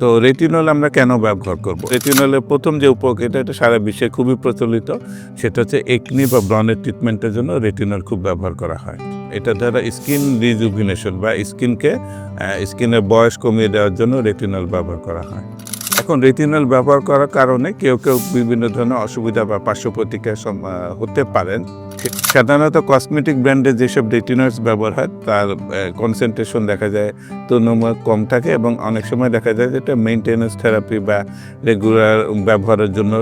তো রেটিনল আমরা কেন ব্যবহার করব? রেটিনলের প্রথম যে উপকারিতা, এটা সারা বিশ্বে খুবই প্রচলিত, সেটা হচ্ছে একনি বা ব্রনের ট্রিটমেন্টের জন্য রেটিনল খুব ব্যবহার করা হয়। এটা দ্বারা স্কিন রিজুভিনেশন বা স্কিনকে স্কিনের বয়স কমিয়ে দেওয়ার জন্য রেটিনল ব্যবহার করা হয়। এখন রেটিনল ব্যবহার করার কারণে কেউ কেউ বিভিন্ন ধরনের অসুবিধা বা পার্শ্ব প্রতিক্রিয়া হতে পারেন। সাধারণত কসমেটিক ব্র্যান্ডে যেসব রেটিনলস ব্যবহার হয়, তার কনসেন্ট্রেশন দেখা যায়, তুলনামূলক কম থাকে এবং অনেক সময় দেখা যায় যেটা মেনটেন্যান্স থেরাপি বা রেগুলার ব্যবহারের জন্য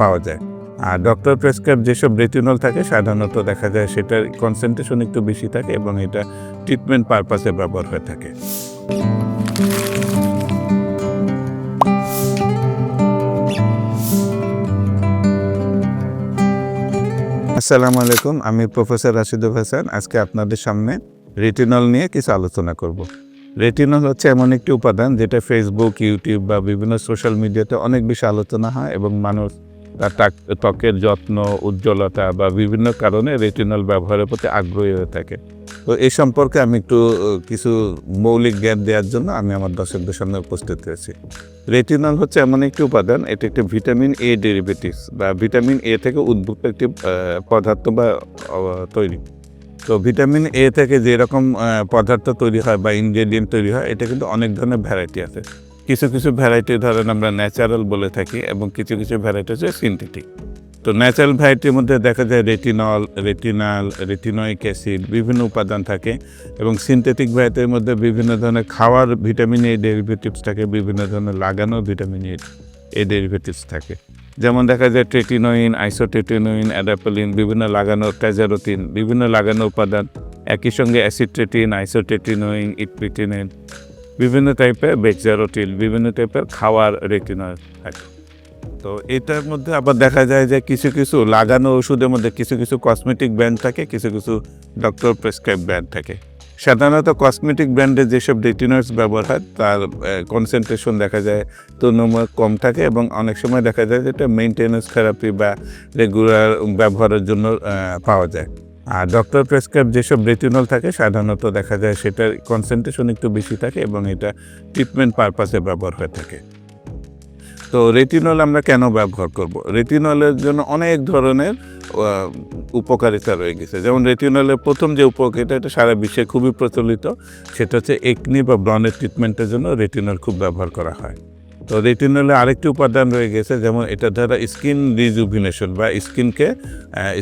পাওয়া যায়। আর ডক্টর প্রেসক্রাইব যেসব রেটিনল থাকে, সাধারণত দেখা যায় সেটার কনসেন্ট্রেশন একটু বেশি থাকে এবং এটা ট্রিটমেন্ট পারপাসে ব্যবহার হয়ে থাকে। আসসালামু আলাইকুম, আমি প্রফেসর রাশিদুল হাসান। আজকে আপনাদের সামনে রেটিনল নিয়ে কিছু আলোচনা করব। রেটিনল হচ্ছে এমন একটি উপাদান যেটা ফেসবুক ইউটিউব বা বিভিন্ন সোশ্যাল মিডিয়াতে অনেক বেশি আলোচনা হয় এবং মানুষ তার ত্বকের যত্ন, উজ্জ্বলতা বা বিভিন্ন কারণে রেটিনল ব্যবহারের প্রতি আগ্রহী হয়ে থাকে। তো এই সম্পর্কে আমি একটু কিছু মৌলিক জ্ঞান দেওয়ার জন্য আমি আমার দর্শকদের সামনে উপস্থিত হয়েছি। রেটিনল হচ্ছে এমন একটি উপাদান, এটি একটি ভিটামিন এ ডেরিভেটিভস বা ভিটামিন এ থেকে উদ্ভূত একটি পদার্থ বা তৈরি। তো ভিটামিন এ থেকে যেরকম পদার্থ তৈরি হয় বা ইনগ্রেডিয়েন্ট তৈরি হয় এটা কিন্তু অনেক ধরনের ভ্যারাইটি আছে। কিছু কিছু ভ্যারাইটি ধরেন আমরা ন্যাচারাল বলে থাকি এবং কিছু কিছু ভ্যারাইটি হচ্ছে সিনথেটিক তো ন্যাচারাল ভ্যারাইটির মধ্যে দেখা যায় রেটিনল রেটিনাল রেটিনয়িক অ্যাসিড বিভিন্ন উপাদান থাকে এবং সিনথেটিক ভ্যারাইটির মধ্যে বিভিন্ন ধরনের খাওয়ার ভিটামিন এ ডেরিভেটিভস থাকে, বিভিন্ন ধরনের লাগানো ভিটামিন এ এ ডেরিভেটিভস থাকে। যেমন দেখা যায় ট্রেটিনোইন আইসোটেটিনোইন অ্যাডাপোলিন বিভিন্ন লাগানো ট্যাজারোটিন বিভিন্ন লাগানো উপাদান, একই সঙ্গে অ্যাসিট্রেটিন আইসোটেটিনোইন ইটপিটিনিন বিভিন্ন টাইপের বেক্সারোটিল বিভিন্ন টাইপের খাওয়ার রেটিনল থাকে। তো এটার মধ্যে আবার দেখা যায় যে কিছু কিছু লাগানো ওষুধের মধ্যে কিছু কিছু কসমেটিক ব্র্যান্ড থাকে, কিছু কিছু ডক্টর প্রেসক্রাইব ব্র্যান্ড থাকে। সাধারণত কসমেটিক ব্র্যান্ডের যেসব রেটিনলস ব্যবহার হয়, তার কনসেন্ট্রেশন দেখা যায় তুলনামূলক কম থাকে এবং অনেক সময় দেখা যায় যে এটা মেনটেন্যান্স থেরাপি বা রেগুলার ব্যবহারের জন্য পাওয়া যায়। আর ডক্টর প্রেসক্রাইব যেসব রেটিনল থাকে, সাধারণত দেখা যায় সেটার কনসেন্ট্রেশন একটু বেশি থাকে এবং এটা ট্রিটমেন্ট পারপাসে ব্যবহার হয়ে থাকে। তো রেটিনল আমরা কেন ব্যবহার করব? রেটিনলের জন্য অনেক ধরনের উপকারিতা রয়ে গেছে। যেমন রেটিনলের প্রথম যে উপকারিতা, এটা সারা বিশ্বে খুবই প্রচলিত, সেটা হচ্ছে একনি বা ব্রনের ট্রিটমেন্টের জন্য রেটিনল খুব ব্যবহার করা হয়। তো রেটিনলে আরেকটি উপাদান রয়ে গেছে, যেমন এটা দ্বারা স্কিন রিজুভিনেশন বা স্কিনকে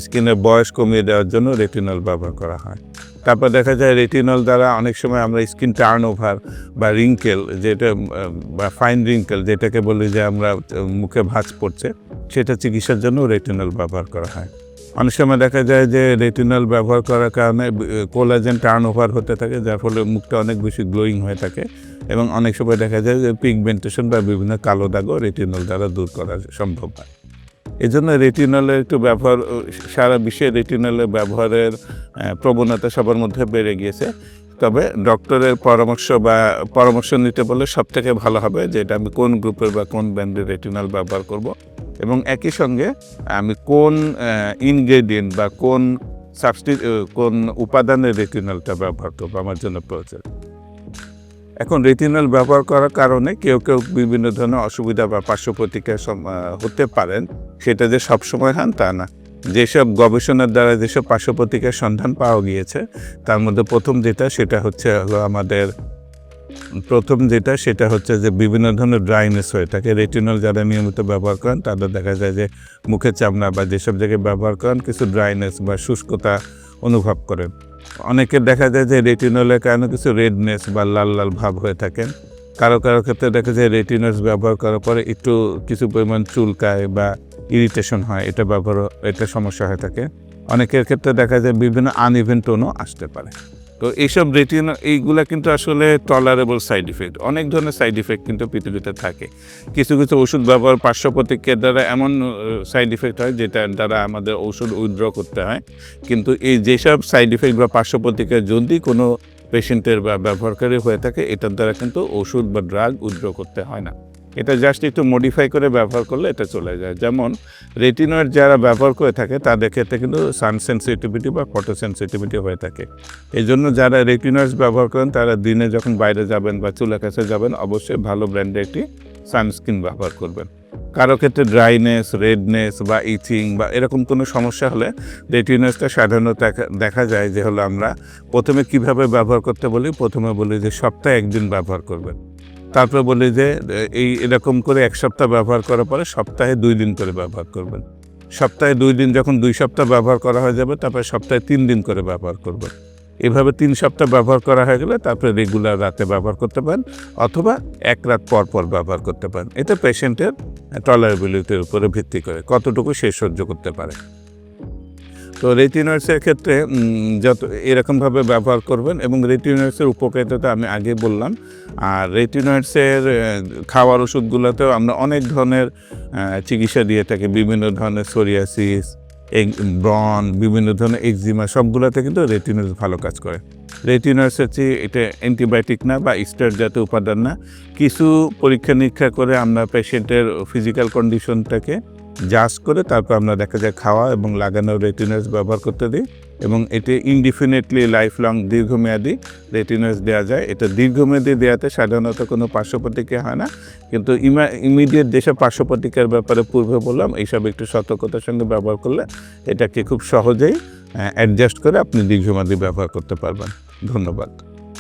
স্কিনের বয়স কমিয়ে দেওয়ার জন্য রেটিনল ব্যবহার করা হয়। তারপর দেখা যায় রেটিনল দ্বারা অনেক সময় আমরা স্কিন টার্ন ওভার বা রিঙ্কেল যেটা বা ফাইন রিঙ্কেল যেটাকে বলি যে আমরা মুখে ভাঁজ পড়ছে, সেটা চিকিৎসার জন্য রেটিনল ব্যবহার করা হয়। অনেক সময় দেখা যায় যে রেটিনল ব্যবহার করার কারণে কোলাজেন টার্ন ওভার হতে থাকে, যার ফলে মুখটা অনেক বেশি গ্লোয়িং হয়ে থাকে এবং অনেক সময় দেখা যায় যে পিগমেন্টেশন বা বিভিন্ন কালো দাগও রেটিনল দ্বারা দূর করা সম্ভব হয়। এই জন্য রেটিনলের একটু ব্যবহার, সারা বিশ্বে রেটিনলের ব্যবহারের প্রবণতা সবার মধ্যে বেড়ে গিয়েছে। তবে ডক্টরের পরামর্শ বা পরামর্শ নিতে বলে সব থেকে ভালো হবে যে এটা আমি কোন গ্রুপের বা কোন ব্র্যান্ডের রেটিনল ব্যবহার করব। এবং একই সঙ্গে আমি কোন ইনগ্রেডিয়েন্ট বা কোন সাবস্টি কোন উপাদানের রেটিনলটা ব্যবহার করব আমার জন্য প্রয়োজন। এখন রেটিনল ব্যবহার করার কারণে কেউ কেউ বিভিন্ন ধরনের অসুবিধা বা পার্শ্ব প্রতিক্রিয়া হতে পারেন। সেটা যে সবসময় হন তা না। যেসব গবেষণার দ্বারা যেসব পার্শ্ব সন্ধান পাওয়া গিয়েছে, তার মধ্যে প্রথম যেটা, সেটা হচ্ছে হলো আমাদের, প্রথম যেটা, সেটা হচ্ছে যে বিভিন্ন ধরনের ড্রাইনেস হয়ে থাকে। রেটিনল যারা নিয়মিত ব্যবহার করেন, তাদের দেখা যায় যে মুখের চামড়া বা যেসব জায়গায় ব্যবহার করেন, কিছু ড্রাইনেস বা শুষ্কতা অনুভব করেন। অনেকের দেখা যায় যে রেটিনলের কারণে কিছু রেডনেস বা লাল লাল ভাব হয়ে থাকেন কারও কারও ক্ষেত্রে দেখা যায় রেটিনলস ব্যবহার করার পরে একটু কিছু পরিমাণ চুলকায় বা ইরিটেশন হয়, এটা ব্যবহার এটা সমস্যা হয়ে থাকে। অনেকের ক্ষেত্রে দেখা যায় বিভিন্ন আনইভেন টোনও আসতে পারে। তো এইসব রেটিন এইগুলা কিন্তু আসলে টলারেবল সাইড ইফেক্ট অনেক ধরনের সাইড ইফেক্ট কিন্তু পৃথিবীতে থাকে। কিছু কিছু ওষুধ ব্যবহার, পার্শ্ব প্রতিক্রিয়ার দ্বারা এমন সাইড ইফেক্ট হয় যেটা দ্বারা আমাদের ওষুধ উইথড্র করতে হয়। কিন্তু এই যেসব সাইড ইফেক্ট বা পার্শ্ব প্রতিক্রিয়া যদি কোনো পেশেন্টের বা ব্যবহারকারী হয়ে থাকে, এটার দ্বারা কিন্তু ওষুধ বা ড্রাগ উইথড্র করতে হয় না। এটা জাস্ট একটু মডিফাই করে ব্যবহার করলে এটা চলে যায়। যেমন রেটিনয়েড যারা ব্যবহার করে থাকে, তাদের ক্ষেত্রে কিন্তু সান সেন্সিটিভিটি বা ফটো সেন্সিটিভিটি হয়ে থাকে। এই জন্য যারা রেটিনয়েডস ব্যবহার করেন, তারা দিনে যখন বাইরে যাবেন বা চুলের কাছে যাবেন, অবশ্যই ভালো ব্র্যান্ডের একটি সানস্ক্রিন ব্যবহার করবেন। কারও ক্ষেত্রে ড্রাইনেস রেডনেস বা ইচিং বা এরকম কোনো সমস্যা হলে রেটিনাসটা সাধারণত দেখা যায় যে হলো আমরা প্রথমে কীভাবে ব্যবহার করতে বলি, প্রথমে বলি যে সপ্তাহে একদিন ব্যবহার করবেন। তারপরে বলি যে, এই এরকম করে এক সপ্তাহ ব্যবহার করার পরে সপ্তাহে দুই দিন করে ব্যবহার করবেন। সপ্তাহে দুই দিন যখন দুই সপ্তাহ ব্যবহার করা হয়ে যাবে, তারপরে সপ্তাহে তিন দিন করে ব্যবহার করবেন। এভাবে তিন সপ্তাহ ব্যবহার করা হয়ে গেলে তারপরে রেগুলার রাতে ব্যবহার করতে পারেন, অথবা এক রাত পর পর ব্যবহার করতে পারেন। এটা পেশেন্টের টলারেবিলিটির উপরে ভিত্তি করে কতটুকু সে সহ্য করতে পারে। তো রেটিনয়েডসের ক্ষেত্রে যত, এরকমভাবে ব্যবহার করবেন এবং রেটিনয়েডসের উপকারিতা আমি আগে বললাম। আর রেটিনয়েডসের খাওয়ার ওষুধগুলোতেও আমরা অনেক ধরনের চিকিৎসা দিয়ে থাকি। বিভিন্ন ধরনের সোরিয়াসিস ব্রন বিভিন্ন ধরনের এক্সিমা, সবগুলোতে কিন্তু রেটিনয়েডস ভালো কাজ করে। রেটিনয়েডস হচ্ছে, এটা অ্যান্টিবায়োটিক না বা স্টার জাতীয় উপাদান না। কিছু পরীক্ষা নিরীক্ষা করে আমরা পেশেন্টের ফিজিক্যাল কন্ডিশনটাকে জাজ করে তারপর আমরা দেখা যায় খাওয়া এবং লাগানো রেটিনাস ব্যবহার করতে দিই এবং এটি ইনডিফিনিটলি লাইফ লং দীর্ঘমেয়াদী রেটিনাস দেওয়া যায়। এটা দীর্ঘমেয়াদী দেওয়াতে সাধারণত কোনো পার্শ্ব প্রতিক্রিয়া হয় না। কিন্তু ইমা ইমিডিয়েট যেসব পার্শ্ব প্রতিক্রিয়ার ব্যাপারে পূর্বে বললাম, এইসব একটু সতর্কতার সঙ্গে ব্যবহার করলে এটাকে খুব সহজেই অ্যাডজাস্ট করে আপনি দীর্ঘমেয়াদী ব্যবহার করতে পারবেন। ধন্যবাদ।